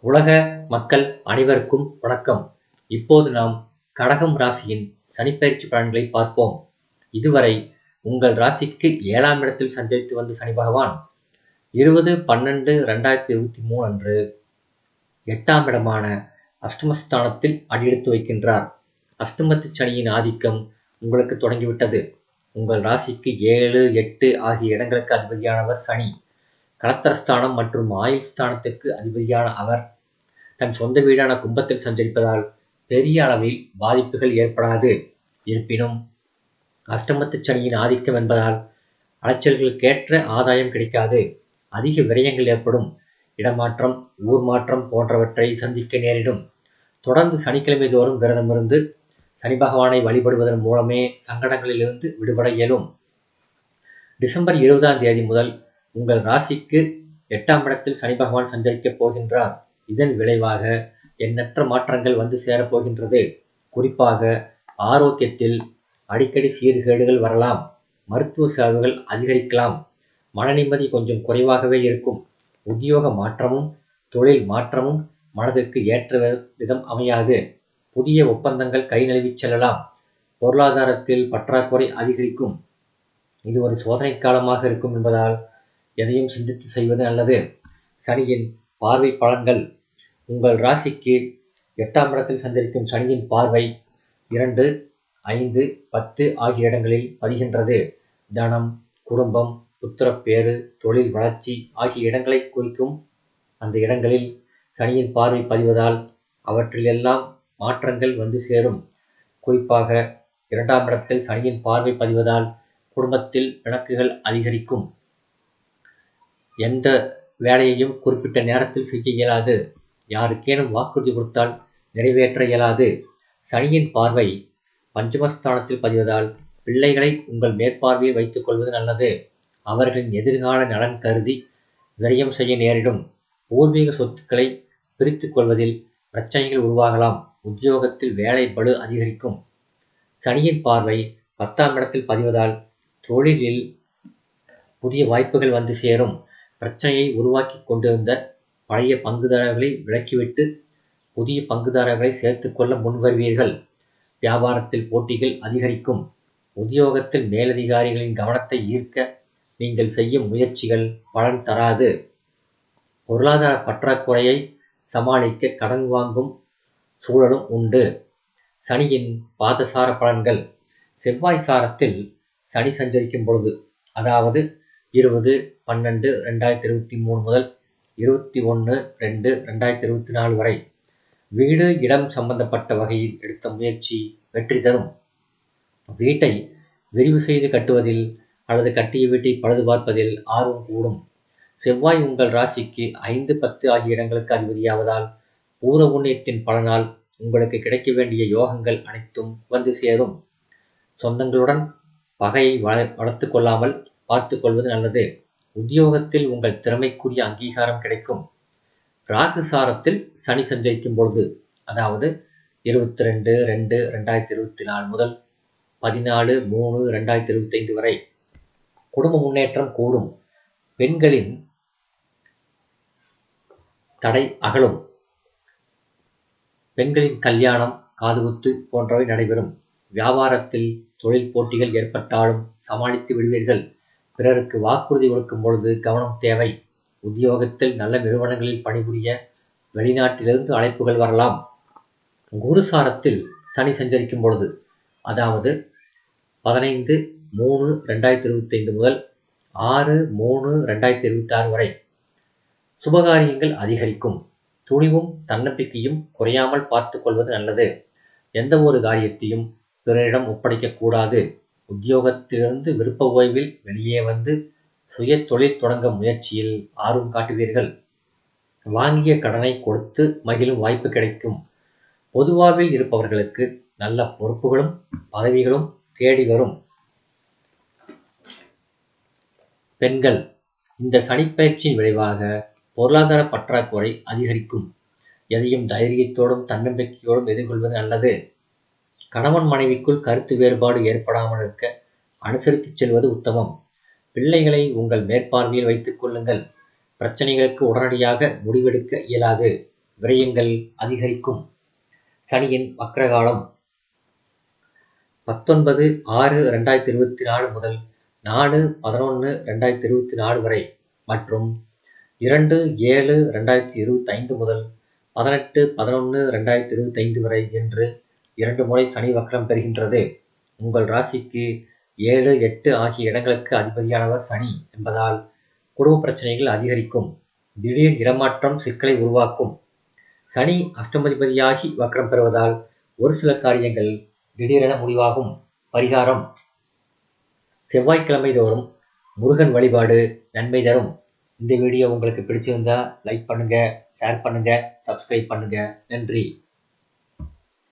உலக மக்கள் அனைவருக்கும் வணக்கம். இப்போது நாம் கடகம் ராசியின் சனிப்பயிற்சி பலன்களை பார்ப்போம். இதுவரை உங்கள் ராசிக்கு ஏழாம் இடத்தில் சஞ்சரித்து வந்த சனி பகவான் இருபது பன்னெண்டு ரெண்டாயிரத்தி இருபத்தி மூணு அன்று எட்டாம் இடமான அஷ்டமஸ்தானத்தில் அடியெடுத்து வைக்கின்றார். அஷ்டமத்து சனியின் ஆதிக்கம் உங்களுக்கு தொடங்கிவிட்டது. உங்கள் ராசிக்கு ஏழு எட்டு ஆகிய இடங்களுக்கு அதிபதியானவர் சனி. கலத்தரஸ்தானம் மற்றும் ஆயுள் ஸ்தானத்திற்கு அதிபதியான அவர் தன் சொந்த வீடான கும்பத்தில் சஞ்சரிப்பதால் பெரிய அளவில் பாதிப்புகள் ஏற்படாது. இருப்பினும் அஷ்டமத்து சனியின் ஆதிக்கம் என்பதால் அலைச்சல்களுக்கேற்ற ஆதாயம் கிடைக்காது. அதிக விரயங்கள் ஏற்படும். இடமாற்றம் ஊர் மாற்றம் போன்றவற்றை சந்திக்க நேரிடும். தொடர்ந்து சனிக்கிழமை தோறும் விரதமிருந்து சனி பகவானை வழிபடுவதன் மூலமே சங்கடங்களிலிருந்து விடுபட இயலும். டிசம்பர் இருபதாம் தேதி முதல் உங்கள் ராசிக்கு எட்டாம் இடத்தில் சனி பகவான் சஞ்சரிக்கப் போகின்றார். இதன் விளைவாக எண்ணற்ற மாற்றங்கள் வந்து சேரப்போகின்றது குறிப்பாக ஆரோக்கியத்தில் அடிக்கடி சீர்கேடுகள் வரலாம். மருத்துவ செலவுகள் அதிகரிக்கலாம். மன நிம்மதி கொஞ்சம் குறைவாகவே இருக்கும். உத்தியோக மாற்றமும் தொழில் மாற்றமும் மனதிற்கு ஏற்ற விதம் அமையாது. புதிய ஒப்பந்தங்கள் கை நழுவிச் செல்லலாம். பொருளாதாரத்தில் பற்றாக்குறை அதிகரிக்கும். இது ஒரு சோதனை காலமாக இருக்கும் என்பதால் எதையும் சிந்தித்து செய்வது நல்லது. சனியின் பார்வை பலன்கள் உங்கள் ராசிக்கு எட்டாம் இடத்தில் சந்திருக்கும் சனியின் பார்வை இரண்டு ஐந்து பத்து ஆகிய இடங்களில் பதிகின்றது. தனம் குடும்பம் புத்திரப்பேறு தொழில் வளர்ச்சி ஆகிய இடங்களை குறிக்கும் அந்த இடங்களில் சனியின் பார்வை பதிவதால் அவற்றில் எல்லாம் மாற்றங்கள் வந்து சேரும். குறிப்பாக இரண்டாம் இடத்தில் சனியின் பார்வை பதிவதால் குடும்பத்தில் பிணக்குகள் அதிகரிக்கும். எந்த வேலையையும் குறிப்பிட்ட நேரத்தில் செய்ய இயலாது. யாருக்கேனும் வாக்குறுதி கொடுத்தால் நிறைவேற்ற இயலாது. சனியின் பார்வை பஞ்சமஸ்தானத்தில் பதிவதால் பிள்ளைகளை உங்கள் மேற்பார்வையில் வைத்துக் கொள்வது நல்லது. அவர்களின் எதிர்கால நலன் கருதி விரயம் செய்ய நேரிடும். பூர்வீக சொத்துக்களை பிரித்து கொள்வதில் பிரச்சனைகள் உருவாகலாம். உத்தியோகத்தில் வேலை பளு அதிகரிக்கும். சனியின் பார்வை பத்தாம் இடத்தில் பதிவதால் தொழிலில் புதிய வாய்ப்புகள் வந்து சேரும். பிரச்சனையை உருவாக்கி கொண்டிருந்த பழைய பங்குதாரர்களை விலக்கிவிட்டு புதிய பங்குதாரர்களை சேர்த்துக்கொள்ள முன்வருவீர்கள். வியாபாரத்தில் போட்டிகள் அதிகரிக்கும். உத்தியோகத்தில் மேலதிகாரிகளின் கவனத்தை ஈர்க்க நீங்கள் செய்யும் முயற்சிகள் பலன் தராது. பொருளாதார பற்றாக்குறையை சமாளிக்க கடன் வாங்கும் சூழலும் உண்டு. சனியின் பாதசார பலன்கள். செவ்வாய் சாரத்தில் சனி சஞ்சரிக்கும் பொழுது அதாவது இருபது பன்னெண்டு ரெண்டாயிரத்தி இருபத்தி மூணு முதல் இருபத்தி ஒன்று ரெண்டு ரெண்டாயிரத்தி இருபத்தி நாலு வரை வீடு இடம் சம்பந்தப்பட்ட வகையில் எடுத்த முயற்சி வெற்றி தரும். வீட்டை விரிவு செய்து கட்டுவதில் அல்லது கட்டிய வீட்டை பழுது பார்ப்பதில் ஆர்வம் கூடும். செவ்வாய் உங்கள் ராசிக்கு ஐந்து பத்து ஆகிய இடங்களுக்கு அதிபதியாவதால் பூர புண்ணியத்தின் பலனால் உங்களுக்கு கிடைக்க வேண்டிய யோகங்கள் அனைத்தும் வந்து சேரும். சொந்தங்களுடன் பகையை வளர்த்து கொள்ளாமல் பார்த்து கொள்வது நல்லது. உத்தியோகத்தில் உங்கள் திறமைக்குரிய அங்கீகாரம் கிடைக்கும். ராகு சாரத்தில் சனி சஞ்சரிக்கும் பொழுது அதாவது இருபத்தி ரெண்டு ரெண்டு ரெண்டாயிரத்தி இருபத்தி நாலு முதல் பதினாலு மூணு ரெண்டாயிரத்தி இருபத்தைந்து வரை குடும்ப முன்னேற்றம் கூடும். பெண்களின் தடை அகலும். பெண்களின் கல்யாணம் காதுகுத்து போன்றவை நடைபெறும். வியாபாரத்தில் தொழில் போட்டிகள் ஏற்பட்டாலும் சமாளித்து விடுவீர்கள். பிறருக்கு வாக்குறுதி கொடுக்கும் பொழுது கவனம் தேவை. உத்தியோகத்தில் நல்ல நிறுவனங்களில் பணிபுரிய வெளிநாட்டிலிருந்து அழைப்புகள் வரலாம். குருசாரத்தில் சனி சஞ்சரிக்கும் பொழுது அதாவது பதினைந்து மூணு ரெண்டாயிரத்தி இருபத்தைந்து முதல் ஆறு மூணு ரெண்டாயிரத்தி இருபத்தாறு வரை சுபகாரியங்கள் அதிகரிக்கும். துணிவும் தன்னம்பிக்கையும் குறையாமல் பார்த்து கொள்வது நல்லது. எந்த ஒரு காரியத்தையும் பிறரிடம் ஒப்படைக்கக்கூடாது உத்தியோகத்திலிருந்து விருப்ப ஓய்வில் வெளியே வந்து சுய தொழில் தொடங்க முயற்சியில் ஆர்வம் காட்டுவீர்கள். வாங்கிய கடனை கொடுத்து மகிழும் வாய்ப்பு கிடைக்கும். பொதுவாழ்வில் இருப்பவர்களுக்கு நல்ல பொறுப்புகளும் பதவிகளும் தேடி வரும். பெண்கள் இந்த சனிப்பயிற்சியின் விளைவாக பொருளாதார பற்றாக்குறை அதிகரிக்கும். எதையும் தைரியத்தோடும் தன்னம்பிக்கையோடும் எதிர்கொள்வது நல்லது. கணவன் மனைவிக்குள் கருத்து வேறுபாடு ஏற்படாமல் இருக்க அனுசரித்துச் செல்வது உத்தமம். பிள்ளைகளை உங்கள் மேற்பார்வையில் வைத்துக் கொள்ளுங்கள். பிரச்சனைகளுக்கு உடனடியாக முடிவெடுக்க இயலாது. விரயங்கள் அதிகரிக்கும். சனியின் வக்ரகாலம் பத்தொன்பது ஆறு ரெண்டாயிரத்தி இருபத்தி நாலு முதல் நாலு பதினொன்று ரெண்டாயிரத்தி இருபத்தி நாலு வரை மற்றும் இரண்டு ஏழு ரெண்டாயிரத்தி இருபத்தைந்து முதல் பதினெட்டு பதினொன்று ரெண்டாயிரத்தி இருபத்தைந்து வரை என்று இரண்டு முறை சனி வக்ரம் பெறுகின்றது. உங்கள் ராசிக்கு ஏழு எட்டு ஆகிய இடங்களுக்கு அதிபதியானவர் சனி என்பதால் குடும்ப பிரச்சனைகள் அதிகரிக்கும். திடீர் இடமாற்றம் சிக்கலை உருவாக்கும். சனி அஷ்டமதிபதியாகி வக்ரம் பெறுவதால் ஒரு சில காரியங்கள் திடீரென முடிவாகும். பரிகாரம். செவ்வாய்க்கிழமை தோறும் முருகன் வழிபாடு நன்மை தரும். இந்த வீடியோ உங்களுக்கு பிடிச்சிருந்தா லைக் பண்ணுங்கள் ஷேர் பண்ணுங்கள் சப்ஸ்கிரைப் பண்ணுங்கள் நன்றி.